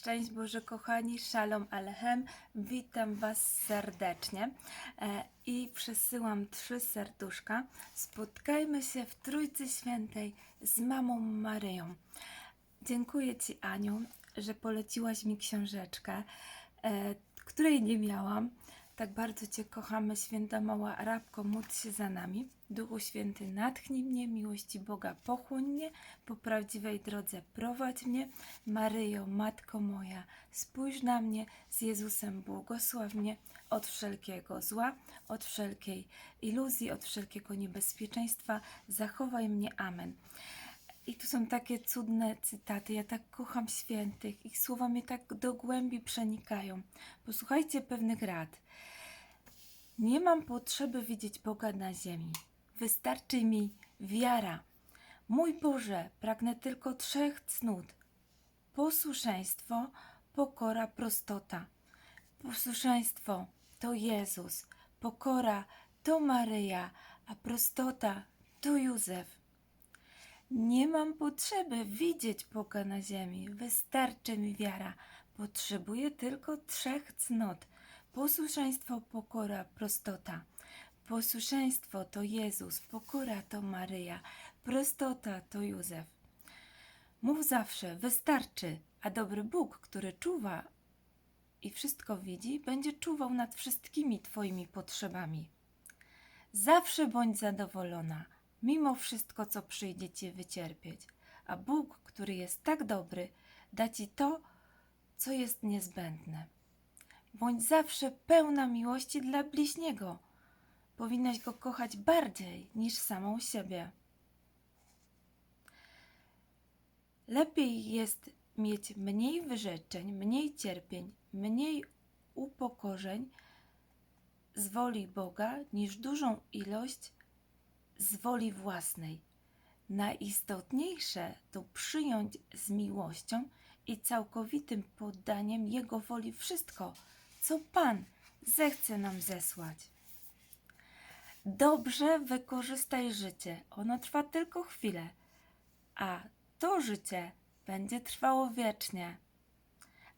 Szczęść Boże kochani, Shalom Alechem, witam Was serdecznie e, i przesyłam trzy serduszka. Spotkajmy się w Trójcy Świętej z Mamą Maryją. Dziękuję Ci Aniu, że poleciłaś mi książeczkę, e, której nie miałam. Tak bardzo Cię kochamy, święta mała Arabko, módl się za nami. Duchu Święty, natchnij mnie, miłości Boga pochłoń mnie, po prawdziwej drodze prowadź mnie. Maryjo, Matko moja, spójrz na mnie, z Jezusem błogosław mnie od wszelkiego zła, od wszelkiej iluzji, od wszelkiego niebezpieczeństwa. Zachowaj mnie. Amen. I tu są takie cudne cytaty. Ja tak kocham świętych. Ich słowa mnie tak do głębi przenikają. Posłuchajcie pewnych rad. Nie mam potrzeby widzieć Boga na ziemi. Wystarczy mi wiara. Mój Boże, pragnę tylko trzech cnót: posłuszeństwo, pokora, prostota. Posłuszeństwo to Jezus, pokora to Maryja, a prostota to Józef. Nie mam potrzeby widzieć Boga na ziemi. Wystarczy mi wiara. Potrzebuję tylko trzech cnot. Posłuszeństwo, pokora, prostota. Posłuszeństwo to Jezus, pokora to Maryja, prostota to Józef. Mów zawsze, wystarczy, a dobry Bóg, który czuwa i wszystko widzi, będzie czuwał nad wszystkimi Twoimi potrzebami. Zawsze bądź zadowolona, mimo wszystko, co przyjdzie Ci wycierpieć, a Bóg, który jest tak dobry, da Ci to, co jest niezbędne. Bądź zawsze pełna miłości dla bliźniego. Powinnaś go kochać bardziej niż samą siebie. Lepiej jest mieć mniej wyrzeczeń, mniej cierpień, mniej upokorzeń z woli Boga, niż dużą ilość z woli własnej. Najistotniejsze to przyjąć z miłością i całkowitym poddaniem Jego woli wszystko, co Pan zechce nam zesłać. Dobrze wykorzystaj życie. Ono trwa tylko chwilę, a to życie będzie trwało wiecznie.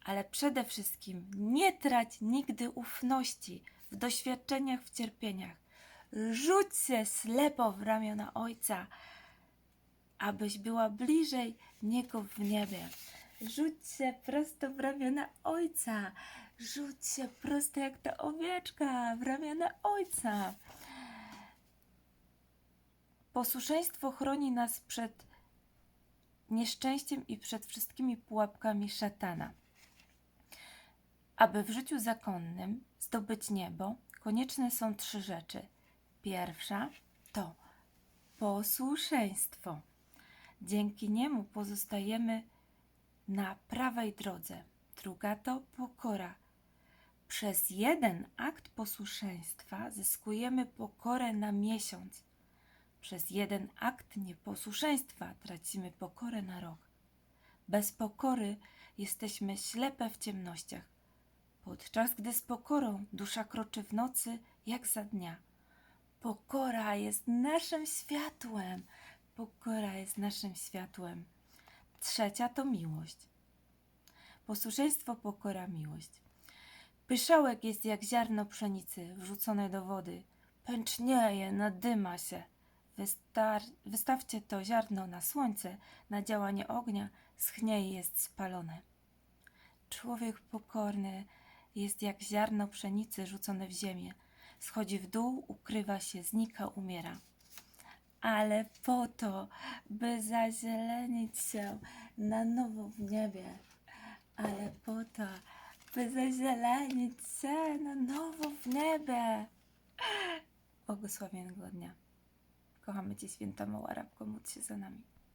Ale przede wszystkim nie trać nigdy ufności w doświadczeniach, w cierpieniach. Rzuć się ślepo w ramiona Ojca, abyś była bliżej Niego w niebie. Rzuć się prosto w ramiona Ojca. Rzuć się prosto jak ta owieczka w ramiona Ojca. Posłuszeństwo chroni nas przed nieszczęściem i przed wszystkimi pułapkami szatana. Aby w życiu zakonnym zdobyć niebo, konieczne są trzy rzeczy. Pierwsza to posłuszeństwo. Dzięki niemu pozostajemy na prawej drodze. Druga to pokora. Przez jeden akt posłuszeństwa zyskujemy pokorę na miesiąc. Przez jeden akt nieposłuszeństwa tracimy pokorę na rok. Bez pokory jesteśmy ślepe w ciemnościach, podczas gdy z pokorą dusza kroczy w nocy jak za dnia. Pokora jest naszym światłem. Pokora jest naszym światłem. Trzecia to miłość. Posłuszeństwo, pokora, miłość. Pyszałek jest jak ziarno pszenicy wrzucone do wody. Pęcznieje, nadyma się. Wystar- wystawcie to ziarno na słońce, na działanie ognia, schnie i jest spalone. Człowiek pokorny jest jak ziarno pszenicy rzucone w ziemię. Schodzi w dół, ukrywa się, znika, umiera. Ale po to, by zazielenić się na nowo w niebie. Ale po to, by zazielenić się na nowo w niebie. Błogosławionego dnia. Kochamy Cię, święta mała Arabko, módl się za nami.